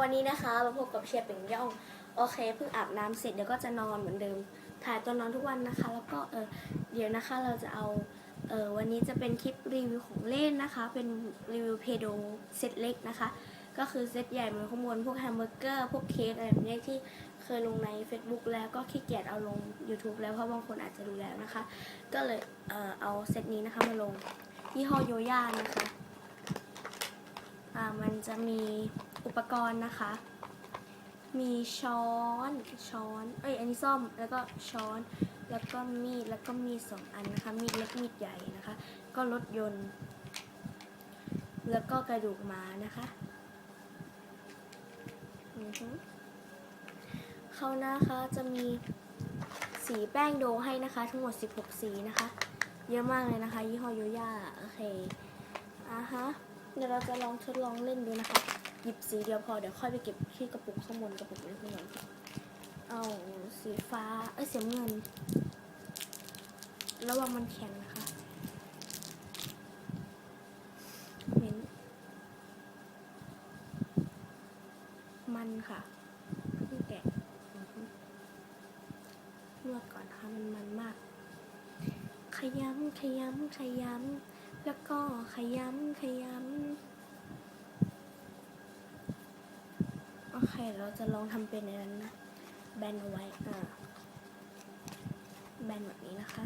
วันนี้นะคะมาพบกับเชียร์เป่งย่องโอเคเพิ่งอาบน้ำเสร็จเดี๋ยวก็จะนอนเหมือนเดิม ถ่ายตอนนอนทุกวันนะคะ แล้วก็เออเดี๋ยวนะคะเราจะเอาเออวันนี้จะเป็นคลิปรีวิวของเล่นนะคะ เป็นรีวิวเพโดเซตเล็กนะคะ ก็คือเซตใหญ่เหมือนข้างบนพวกแฮมเบอร์เกอร์พวกเค้กอะไรแบบนี้ที่เคยลงใน Facebook แล้วก็ขี้เกียจเอาลง YouTube แล้วเพราะบางคนอาจจะรู้แล้วนะคะ ก็เลยเออเอาเซตนี้นะคะมาลงยี่ห้อโยย่านะคะอ่ามันจะมี อุปกรณ์นะคะ มีช้อนช้อนเอ้ยอันนี้ซ่อมแล้วก็ช้อนแล้วก็มีดแล้วก็มีสองอันนะคะมีดเล็กมีดใหญ่นะคะ ก็รถยนต์ แล้วก็กระดูกม้านะคะเขานะคะจะมีสีแป้งโดให้นะคะ ทั้งหมด 16 สีนะคะ เยอะมากเลยนะคะ ยี่ห้อโยย่าโอเคอ่าฮะเดี๋ยวเราจะลองทดลองเล่นดูนะคะ หยิบสีเดียวพอเดี๋ยวค่อยไปเก็บที่กระปุกข้างบนกระปุกนี้ข้างบนเอาสีฟ้าเอ้ยสีเงิน ระวังมันแข็งนะคะเหม็นมันค่ะเพิ่งแกะอือฮึนวดก่อนนะคะมันมันมาก ขยำขยำขยำแล้วก็ขยำขยำ โอเคเราจะลองทำเป็นในนั้นนะ แบนเอาไว้อ่าแบนแบบนี้นะคะ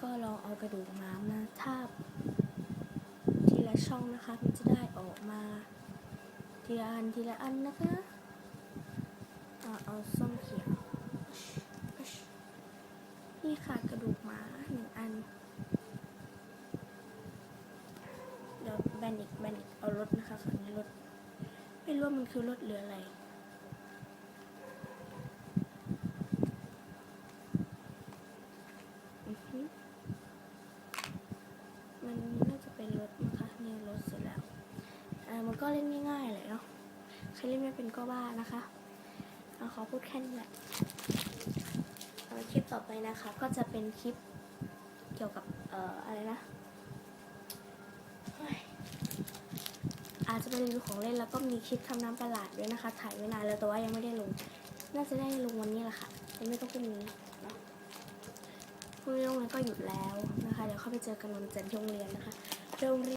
ก็ลองเอากระดูกม้ามาทาบ ทีละช่องนะคะ มันจะได้ออกมา ทีละอันทีละอันนะคะเอาเอาส้มเขียว นี่ค่ะกระดูกม้าหนึ่งอันเดี๋ยวแบนอีกแบนอีกเอารถนะคะฝั่งนี้รถ ไม่รู้ว่ามันคือรถหรืออะไร มันน่าจะเป็นรถนะคะนี่รถเสร็จแล้วมันก็เล่นง่ายๆเลยเนาะใครเล่นไม่เป็นก็บ้านะคะเอาขอพูดแค่นี้แหละคลิปต่อไปนะคะ ก็จะเป็นคลิปเกี่ยวกับเอ่ออะไรนะ อาจจะเป็นรีวิวของเล่นแล้วก็มีคลิปทำน้ำประหลาดด้วยนะคะ ถ่ายไว้นานแล้วแต่ว่ายังไม่ได้ลง น่าจะได้ลงวันนี้แหละค่ะยังไม่ต้องพรุ่งนี้พรุ่งนี้โรงเรียนก็หยุดแล้วนะคะ เดี๋ยวเข้าไปเจอกันวันจันทร์ที่โรงเรียนนะคะโรงเรียน